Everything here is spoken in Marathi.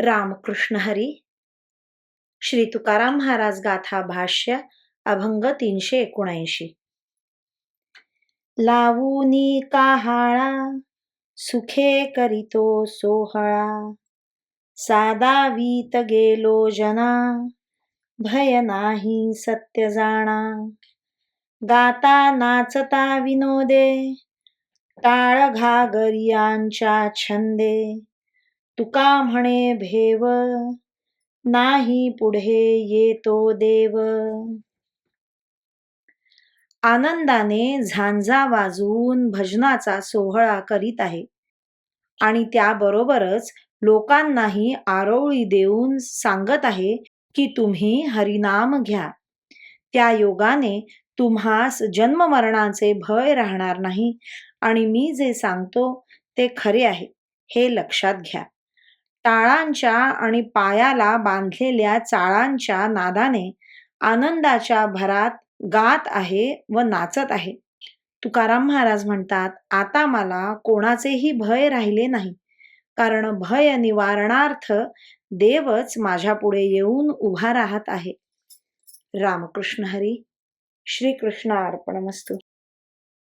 रामकृष्ण हरी. श्री तुकाराम महाराज गाथा भाष्य अभंग तीनशे एकोणऐंशी. लावूनी काहाळा सुखे करीतो सोहळा. सादावीत गेलो जना भय नाही सत्य जाणा. गाता नाचता विनोदे टाळ घागरियांच्या छंदे. तुका म्हणे भेव नाही पुढे येतो देव. आनंदाने झांजा वाजवून भजनाचा सोहळा करीत आहे. आणि त्याबरोबरच लोकांनाही आरोळी देऊन सांगत आहे की तुम्ही हरिनाम घ्या. त्या योगाने तुम्हास जन्ममरणाचे भय राहणार नाही आणि मी जे सांगतो ते खरे आहे हे लक्षात घ्या. टाळांच्या आणि पायाला बांधलेल्या चाळांच्या नादाने आनंदाच्या भरात गात आहे व नाचत आहे. तुकाराम महाराज म्हणतात आता मला कोणाचेही भय राहिले नाही. कारण भय निवारणार्थ देवच माझ्या पुढे येऊन उभा राहत आहे. रामकृष्ण हरी श्रीकृष्ण अर्पणमस्तू.